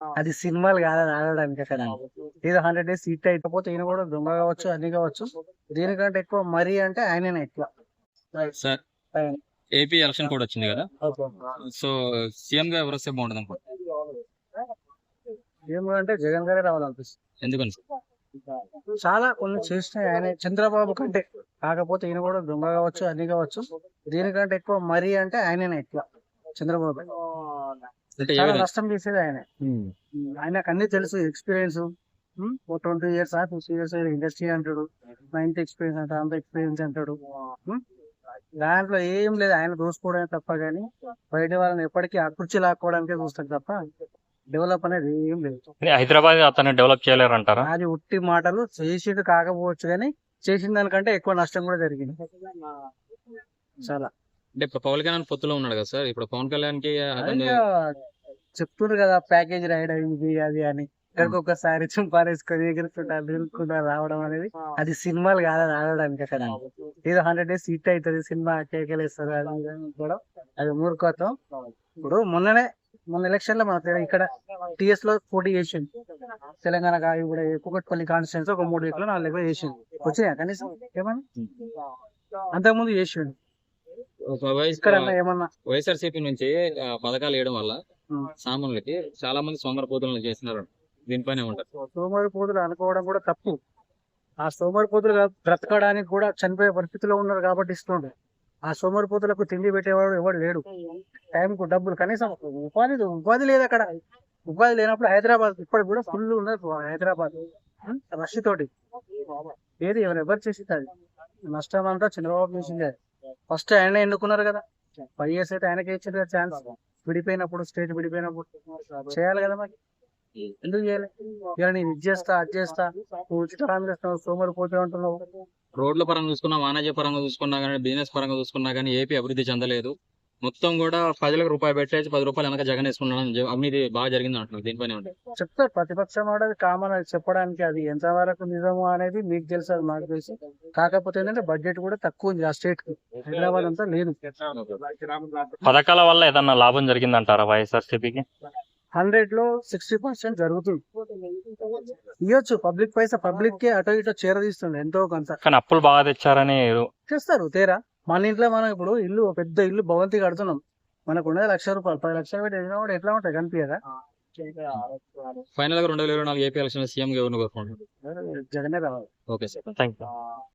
అది సినిమాలు కాదు అది ఆడడానికి అక్కడ. ఏదో హండ్రెడ్ డేస్ హిట్ అయిపోతే ఈయన కూడా దొంగ కావచ్చు అన్ని కావచ్చు. దీనికంటే ఎక్కువ మరీ అంటే ఆయననే ఎక్కువ. సార్. ఏపీ ఎలక్షన్ కూడా వచ్చింది కదా? సో సీఎం గా ఎవరు వస్తే బాగుంటుంది అనుకుంటున్నారు ఏమంటే జగన్ గారే రావాలనిపిస్తుంది. ఎందుకని? చాలా కొన్ని చేసినాయి ఆయన. చంద్రబాబు కంటే కాకపోతే ఈయన కూడా దొంగ కావచ్చు అన్ని కావచ్చు. దీనికంటే ఎక్కువ మరీ అంటే ఆయననే ఎక్కువ. చంద్రబాబు. అంటే చాలా? నష్టం చేసేది ఆయన. ఆయనకు అన్ని తెలుసు experience. Twenty years fifty years industry అంటాడు. నైన్త్ ఎక్స్పీరియన్స్ అంటాడు అంత ఎక్స్పీరియన్స్ అంటాడు. దాంట్లో ఏం లేదు ఆయన దోసుకోవడమే తప్ప కానీ బయట వాళ్ళని ఎప్పటికీ అకృచి లాక్కోవడానికే చూస్తాడు తప్ప డెవలప్ అనేది ఏం లేదు. హైదరాబాద్ అతను డెవలప్ చేయలేరంటారా? అది ఉట్టి మాటలు చేసేది కాకపోవచ్చు కానీ చేసిన దానికంటే ఎక్కువ నష్టం కూడా జరిగింది. చాలా. అంటే ఇప్పుడు పవన్ కళ్యాణ్ పొత్తులో ఉన్నాడు కదా సార్? ఇప్పుడు పవన్ కళ్యాణ్కి చెప్తున్నారు కదా ప్యాకేజ్ రైడ్ అయింది అది అని. ఇక్కడికి ఒకసారి చుంపారేసుకొని ఎగురుకుంటా రావడం అనేది అది సినిమాలు కాదు అది ఆడడానికి అక్కడ ఏదో హండ్రెడ్ డేస్ హిట్ అవుతుంది సినిమా కేకలేస్తారు అది కూడా అది మూర్ఖత్వం. ఇప్పుడు మొన్ననే మొన్న ఎలక్షన్లో మన ఇక్కడ టిఎస్లో పోటీ చేసింది తెలంగాణ కా- ఇప్పుడు కుకట్పల్లి కాన్స్టిట్యూన్స్ ఒక మూడు ఎకరాలు నాలుగు ఎకరాలు చేసింది వచ్చినాయా కనీసం? ఏమన్నా? అంతకుముందు చేసిండు ఒక వయసు ఇక్కడ ఏమన్నా వైఎస్ఆర్సీపీ నుంచి పథకాలు వేయడం వల్ల. సామాన్యులకి చాలా మంది సోమరపోతులను చేస్తున్నారు. దీనిపైనే ఉంటారు. సోమరి పోతులు అనుకోవడం కూడా తప్పు. ఆ సోమరి పోతులు బ్రతకడానికి కూడా చనిపోయే పరిస్థితిలో ఉన్నారు కాబట్టి ఇస్తుండే ఆ సోమరి పోతులకు తిండి పెట్టేవాడు ఎవడు లేడు. టైంకు డబ్బులు కనీసం ఉపాధి ఉపాధి లేదు అక్కడ. ఉపాధి లేనప్పుడు హైదరాబాద్ ఇప్పటికి కూడా ఫుల్ ఉన్నది హైదరాబాద్? రష్ తోటి. ఏది ఎవరు ఎవరు చేసింది అది? నష్టం అంతా చంద్రబాబు చేసిందే. ఫస్ట్ ఆయన ఎన్నుకున్నారు కదా. ఫైవ్ ఇయర్స్ అయితే ఆయనకే ఇచ్చింది కదా ఛాన్స్ విడిపోయినప్పుడు స్టేట్ విడిపోయినప్పుడు చేయాలి కదా మరి. ఎందుకు చేయాలి? ఇలా నేను ఇది చేస్తా అది చేస్తా. నువ్వు ఉచిత హామీలు ఇస్తావు సోమరి పోతే ఉంటున్నావు రోడ్ల పరంగా చూసుకున్నా వాణిజ్య పరంగా చూసుకున్నా కానీ బిజినెస్ పరంగా చూసుకున్నా కానీ ఏపీ అభివృద్ధి చెందలేదు. మొత్తం కూడా ప్రజలకు రూపాయి పెట్టేసి పది రూపాయలు వెనక జగన్ వేసుకున్నాడు అవినీతి బాగా జరిగింది అంటున్నారు దీనిపైనే చెప్తారు ప్రతిపక్షం అనేది కామన్ అది చెప్పడానికి అది ఎంతవరకు నిజము అనేది మీకు తెలుసు అది మాకు తెలుసు. కాకపోతే ఏంటంటే బడ్జెట్ కూడా తక్కువ ఉంది ఆ స్టేట్కి. హైదరాబాద్ అంతా లేదు. పథకాల వల్ల ఏదన్నా లాభం జరిగిందంటారా వైఎస్ఆర్సీపీకి? హండ్రెడ్లో సిక్స్టీ పర్సెంట్ జరుగుతుంది. ఇవ్వచ్చు పబ్లిక్ పైసా పబ్లిక్ కే అటో ఇటో చేరదీస్తుంది ఎంతో కొంత. కానీ అప్పులు బాగా తెచ్చారని చేస్తారు తేరా. మన ఇంట్లో మనం ఇప్పుడు ఇల్లు పెద్ద ఇల్లు భవంతి కడుతున్నాం. మనకు ఉండేది లక్ష రూపాయలు. పది లక్షలు పెట్టి కూడా ఎట్లా ఉంటాయి? కనిపించదా? ఫైనల్గా రెండు వేల ఇరవై నాలుగు ఏపీ ఎలక్షన్ సీఎం గా ఎవరిని కోరుకుంటున్నారు జగనే రావాలి. Okay sir. Thank you